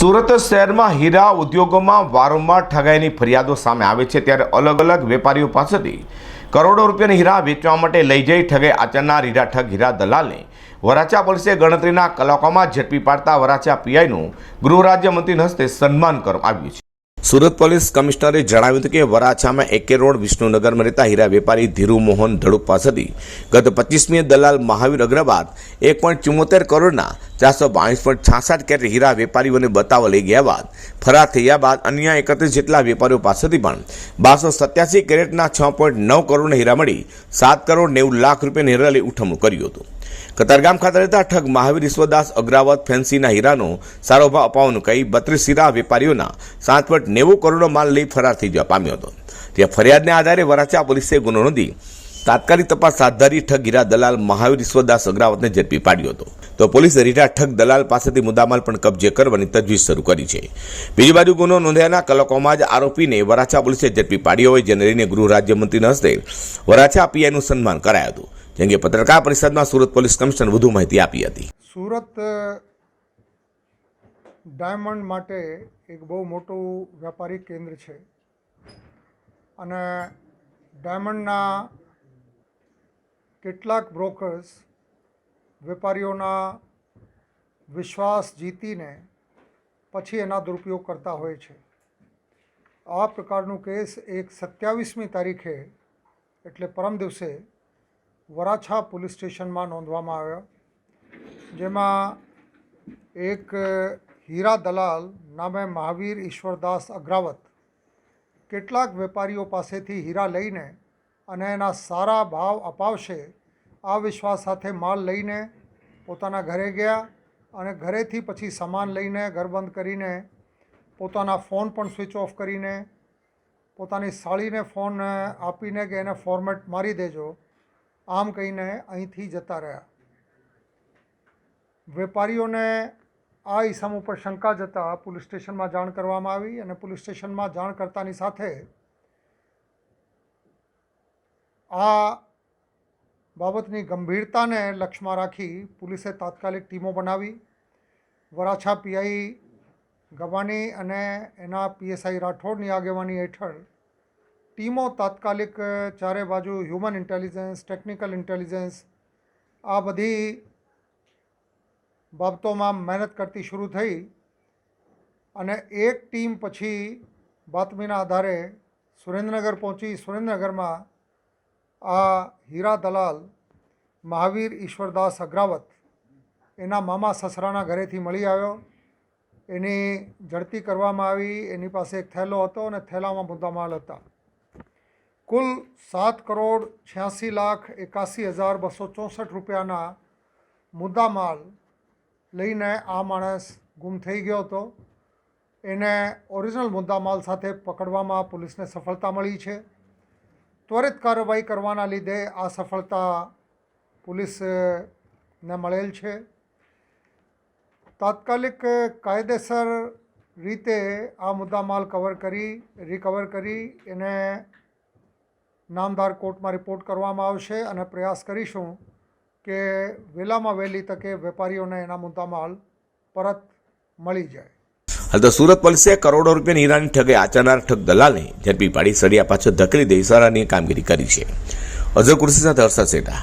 સુરત શહેરમાં હીરા ઉદ્યોગોમાં વારંવાર ઠગાઈની ફરિયાદો સામે આવે છે ત્યારે અલગ અલગ વેપારીઓ પાસેથી કરોડો રૂપિયાની હીરા વેચવા માટે લઈ જઈ ઠગાઈ આચરનાર હીરા ઠગ હીરા દલાલને. વરાછા પોલીસે ગણતરીના કલાકોમાં ઝડપી પાડતા વરાછા પીઆઈનું ગૃહ રાજ્યમંત્રીના હસ્તે સન્માન કરવામાં આવ્યું છે. સુરત પોલીસ કમિશનરે જણાવ્યું હતું કે વરાછામાં એકે રોડ વિષ્ણુનગરમાં રહેતા હીરા વેપારી ધીરુ મોહન ધડુક પાસેથી ગત પચીસમીએ દલાલ મહાવીર અગ્રવાલ એક પોઈન્ટ ચુમ્મોતેર કરોડના ચારસો બાવીસ પોઈન્ટ છાસઠ કેરેટ હીરા વેપારીઓને બતાવવા લઈ ગયા બાદ ફરાર થયા બાદ અન્ય એકત્રીસ જેટલા વેપારીઓ પાસેથી પણ બારસો સત્યાસી કેરેટના છ પોઈન્ટ નવ કરોડના હીરા મળી સાત કરોડ નેવું લાખ રૂપિયાની હીરા લઈ ઉઠમણું કર્યું હતું. કતારગામ ખાતે રહેતા ઠગ મહાવીર ઈશ્વરદાસ અગ્રાવત ફેન્સીના હીરાનો સારો ભાવ અપાવવાનું કહી બત્રીસ હીરા વેપારીઓના સાત પોઈન્ટ નેવું કરોડનો માલ લઈ ફરાર થઈ જવા પામ્યો હતો. ત્યાં ફરિયાદને આધારે વરાછા પોલીસે ગુનો નોંધી તાત્કાલિક તપાસ હાથ ધરી ઠગ હીરા દલાલ મહાવીર ઈશ્વરદાસ અગ્રાવતને ઝડપી પાડ્યો હતો. તો પોલીસે રીટા ઠગ દલાલ પાસેથી મુદ્દામાલ પણ કબજે કરવાની તજવીજ શરૂ કરી છે. બીજી બાજુ ગુનો નોંધાયાના કલાકોમાં જ આરોપીને વરાછા પોલીસે ઝડપી પાડ્યો હોય, જેને લઈને ગૃહ રાજ્યમંત્રીના હસ્તે વરાછા પીઆઈનું સન્માન કરાયું હતું. જેમ કે પત્રકાર પરિષદમાં સુરત પોલીસ કમિશનર વધુ માહિતી આપી હતી. સુરત ડાયમંડ માટે એક બહુ મોટું વ્યાપારિક કેન્દ્ર છે. અને ડાયમંડના કેટલાક બ્રોકર્સ વેપારીઓના વિશ્વાસ જીતીને પછી એના દુરુપયોગ કરતા હોય છે. આ પ્રકારનું કેસ એક સત્યાવીસમી તારીખે, એટલે પરમ દિવસે વરાછા પોલીસ સ્ટેશનમાં નોંધવામાં આવ્યો, જેમાં એક હીરા દલાલ નામે મહાવીર ઈશ્વરદાસ અગ્રાવત કેટલાક વેપારીઓ પાસેથી હીરા લઈને અને એના સારા ભાવ અપાવશે, આ વિશ્વાસ સાથે માલ લઈને પોતાના ઘરે ગયા અને ઘરેથી પછી સામાન લઈને ઘર બંધ કરીને પોતાના ફોન પણ સ્વિચ ઓફ કરીને પોતાની સાળીને ફોન આપીને કે એને ફોર્મેટ મારી દેજો. આમ કહીને અહીંથી જતા રહ્યા. વેપારીઓને આ ઈસમ ઉપર શંકા જતાં પોલીસ સ્ટેશનમાં જાણ કરવામાં આવી અને પોલીસ સ્ટેશનમાં જાણ કરતાની સાથે આ બાબતની ગંભીરતાને લક્ષ્યમાં રાખી પોલીસે તાત્કાલિક ટીમો બનાવી. વરાછા પીઆઈ ગવાની અને એના પીએસઆઈ રાઠોડની આગેવાની હેઠળ ટીમો તાત્કાલિક ચારે બાજુ હ્યુમન ઇન્ટેલિજન્સ ટેકનિકલ ઇન્ટેલિજન્સ આ બધી બાબતોમાં મહેનત કરતી શરૂ થઈ અને એક ટીમ પછી બાતમીના આધારે સુરેન્દ્રનગર પહોંચી. સુરેન્દ્રનગરમાં આ હીરા દલાલ, મહાવીર ઈશ્વરદાસ અગ્રાવત એના મામા સસરાના ઘરેથી મળી આવ્યો. એની ઝડપી કરવામાં આવી. એની પાસે એક થેલો હતો અને થેલામાં મુદ્દામાલ હતા. કુલ સાત કરોડ છ્યાસી લાખ એકાસી હજાર બસો ચોસઠ રૂપિયાના મુદ્દામાલ લઈને આ માણસ ગુમ થઈ ગયો હતો. એને ઓરિજિનલ મુદ્દામાલ સાથે પકડવામાં પોલીસને સફળતા મળી છે. ત્વરિત કાર્યવાહી કરવાના લીધે આ સફળતા પોલીસને મળેલ છે. તાત્કાલિક કાયદેસર રીતે આ મુદ્દામાલ કવર કરી રિકવર કરી, એને નામદાર કોર્ટમાં રિપોર્ટ કરવામાં આવશે અને પ્રયાસ કરીશું કે વહેલામાં વહેલી તકે વેપારીઓને એના મુદ્દામાલ પરત મળી જાય. હાલ તો સુરત પોલીસે કરોડો રૂપિયાની હીરાની ઠગે આચરનાર ઠગ દલાલને ઝડપી પાડી સળિયા પાછળ ધકેલી દઈ સારાની કામગીરી કરી છે. અઝર કુર્સી સાથે હર્ષદ સેઠા